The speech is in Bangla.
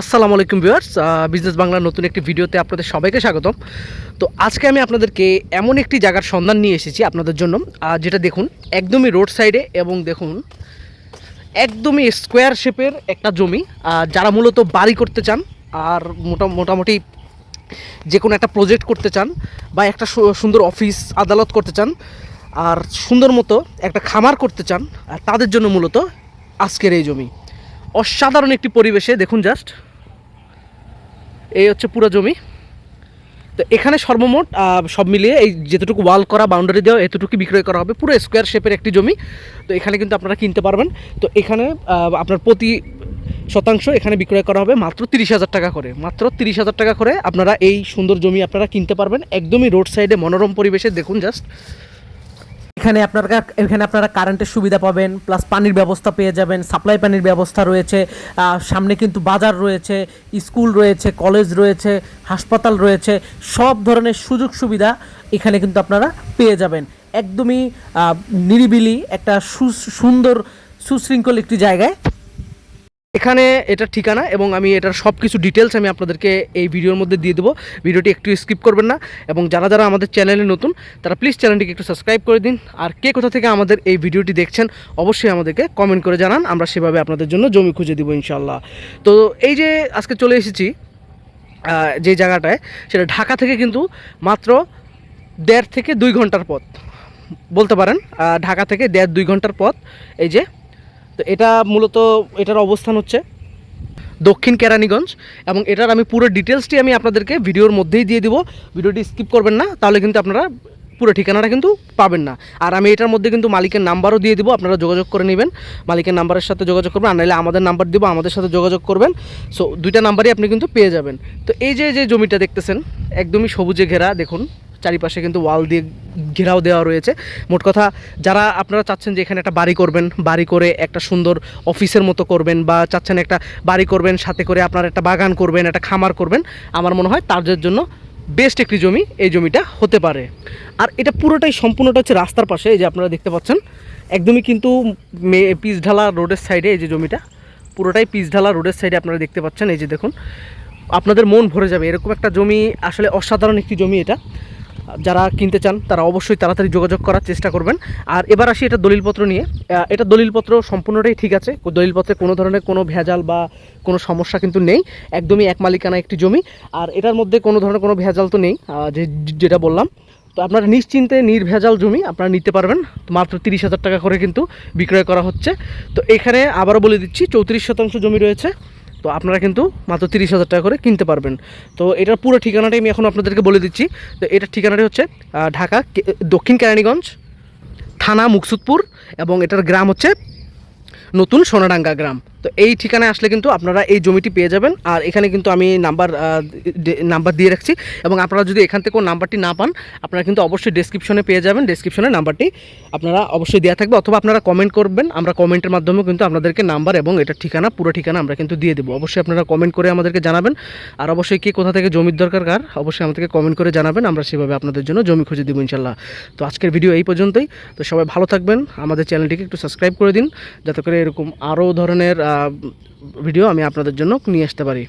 আসসালামু আলাইকুম ভিউয়ার্স বিজনেস বাংলার নতুন একটি ভিডিওতে আপনাদের সবাইকে স্বাগতম। তো আজকে আমি আপনাদেরকে এমন একটি জায়গার সন্ধান নিয়ে এসেছি আপনাদের জন্য যেটা দেখুন একদমই রোড সাইডে এবং দেখুন একদমই স্কোয়ার শেপের একটা জমি যারা মূলত বাড়ি করতে চান আর মোটা, মোটামুটি যে কোনো একটা প্রজেক্ট করতে চান বা একটা সুন্দর অফিস আদালত করতে চান আর সুন্দর মতো একটা খামার করতে চান তাদের জন্য মূলত আজকের এই জমি। অসাধারণ একটি পরিবেশে, দেখুন জাস্ট এই হচ্ছে পুরো জমি। তো এখানে সর্বমোট সব মিলিয়ে এই যেতটুকু ওয়াল করা বাউন্ডারি দেওয়া এতটুকু বিক্রয় করা হবে। পুরো স্কোয়ার শেপের একটি জমি। তো এখানে কিন্তু আপনারা কিনতে পারবেন। তো এখানে আপনার প্রতি শতাংশ এখানে বিক্রয় করা হবে মাত্র তিরিশ হাজার টাকা করে। মাত্র তিরিশ হাজার টাকা করে আপনারা এই সুন্দর জমি আপনারা কিনতে পারবেন। একদমই রোড সাইডে মনোরম পরিবেশে। দেখুন জাস্ট এখানে আপনারা এখানে আপনারা কারেন্টের সুবিধা পাবেন প্লাস পানির ব্যবস্থা পেয়ে যাবেন সাপ্লাই পানির ব্যবস্থা রয়েছে সামনে কিন্তু বাজার রয়েছে স্কুল রয়েছে কলেজ রয়েছে, হাসপাতাল রয়েছে, সব ধরনের সুযোগ সুবিধা এখানে কিন্তু আপনারা পেয়ে যাবেন। একদমই নিরিবিলি একটা সুন্দর, সুশৃঙ্খল একটি জায়গায় এখানে এটার ঠিকানা এবং আমি এটার সব কিছু ডিটেলস আমি আপনাদেরকে এই ভিডিওর মধ্যে দিয়ে দেবো। ভিডিওটি একটু স্কিপ করবেন না এবং যারা যারা আমাদের চ্যানেলে নতুন, তারা প্লিজ চ্যানেলটিকে একটু সাবস্ক্রাইব করে দিন। আর কে কোথা থেকে আমাদের এই ভিডিওটি দেখছেন, অবশ্যই আমাদেরকে কমেন্ট করে জানান। আমরা সেভাবে আপনাদের জন্য জমি খুঁজে দিব ইনশাল্লাহ তো এই যে আজকে চলে এসেছি যে জায়গাটায়, সেটা ঢাকা থেকে কিন্তু মাত্র দেড় থেকে দুই ঘণ্টার পথ। বলতে পারেন ঢাকা থেকে দেড় দুই ঘণ্টার পথ। এই যে তো এটা মূলত এটার অবস্থান হচ্ছে দক্ষিণ কেরানীগঞ্জ এবং এটার আমি পুরো ডিটেলসটি আমি আপনাদেরকে ভিডিওর মধ্যেই দিয়ে দিব। ভিডিওটি স্কিপ করবেন না, তাহলে কিন্তু আপনারা পুরো ঠিকানাটা কিন্তু পাবেন না। আর আমি এটার মধ্যে কিন্তু মালিকের নাম্বারও দিয়ে দিব, আপনারা যোগাযোগ করে নেবেন। মালিকের নাম্বারের সাথে যোগাযোগ করবেন, আর নাহলে আমাদের নাম্বার দিব, আমাদের সাথে যোগাযোগ করবেন। সো দুইটা নাম্বারই আপনি কিন্তু পেয়ে যাবেন। তো এই যে যে জমিটা দেখতেছেন, একদমই সবুজে ঘেরা, দেখুন। চারিপাশে কিন্তু ওয়াল দিয়ে ঘেরাও দেওয়া রয়েছে। মোট কথা, যারা আপনারা চাচ্ছেন যে এখানে একটা বাড়ি করবেন, বাড়ি করে একটা সুন্দর অফিসের মতো করবেন বা চাচ্ছেন একটা বাড়ি করবেন, সাথে করে আপনার একটা বাগান করবেন, একটা খামার করবেন, আমার মনে হয় তাদের জন্য বেস্ট একটি জমি এই জমিটা হতে পারে। আর এটা পুরোটাই সম্পূর্ণটা হচ্ছে রাস্তার পাশে, এই যে আপনারা দেখতে পাচ্ছেন, একদমই কিন্তু পিচঢালা রোডের সাইডে এই যে জমিটা, পুরোটাই পিচঢালা রোডের সাইডে আপনারা দেখতে পাচ্ছেন, এই যে দেখুন। আপনাদের মন ভরে যাবে, এরকম একটা জমি আসলে অসাধারণ একটি জমি এটা। যারা কিনতে চান, তারা অবশ্যই তাড়াতাড়ি যোগাযোগ করার চেষ্টা করবেন। আর এবার আসি এটা দলিলপত্র নিয়ে। এটা দলিলপত্র সম্পূর্ণটাই ঠিক আছে। দলিলপত্রে কোনো ধরনের কোনো ভেজাল বা কোনো সমস্যা কিন্তু নেই। একদমই এক মালিকানা একটি জমি। আর এটার মধ্যে কোনো ধরনের কোনো ভেজাল তো নেই যে যেটা বললাম। তো আপনারা নিশ্চিন্তে নির্ভেজাল জমি আপনারা নিতে পারবেন। মাত্র তিরিশ হাজার টাকা করে কিন্তু বিক্রয় করা হচ্ছে। তো এখানে আবারও বলে দিচ্ছি, চৌত্রিশ শতাংশ জমি রয়েছে। তো আপনারা কিন্তু মাত্র তিরিশ হাজার টাকা করে কিনতে পারবেন। তো এটার পুরো ঠিকানাটাই আমি এখন আপনাদেরকে বলে দিচ্ছি। তো এটার ঠিকানাটি হচ্ছে ঢাকা দক্ষিণ কেরানীগঞ্জ, থানা মুকসুদপুর এবং এটার গ্রাম হচ্ছে নতুন সোনাডাঙ্গা গ্রাম। তো এই ঠিকানায় আসলে কিন্তু আপনারা এই জমিটি পেয়ে যাবেন। আর এখানে কিন্তু আমি নাম্বার নাম্বার দিয়ে রাখছি এবং আপনারা যদি এখান থেকে কোনো নাম্বারটি না পান, আপনারা কিন্তু অবশ্যই ডেসক্রিপশনে পেয়ে যাবেন। ডেসক্রিপশনে নাম্বারটি আপনারা অবশ্যই দেওয়া থাকবে অথবা আপনারা কমেন্ট করবেন। আমরা কমেন্টের মাধ্যমেও কিন্তু আপনাদেরকে নাম্বার এবং এটার ঠিকানা, পুরো ঠিকানা আমরা কিন্তু দিয়ে দেবো। অবশ্যই আপনারা কমেন্ট করে আমাদেরকে জানাবেন। আর অবশ্যই কে কোথা থেকে জমির দরকার, কার, অবশ্যই আমাদেরকে কমেন্ট করে জানাবেন। আমরা সেভাবে আপনাদের জন্য জমি খুঁজে দেবো ইনশাল্লাহ তো আজকের ভিডিও এই পর্যন্তই। তো সবাই ভালো থাকবেন। আমাদের চ্যানেলটিকে একটু সাবস্ক্রাইব করে দিন। যাতে করে এরকম আরও ধরনের ভিডিও আমি আপনাদের জন্য নিয়ে আসতে পারি।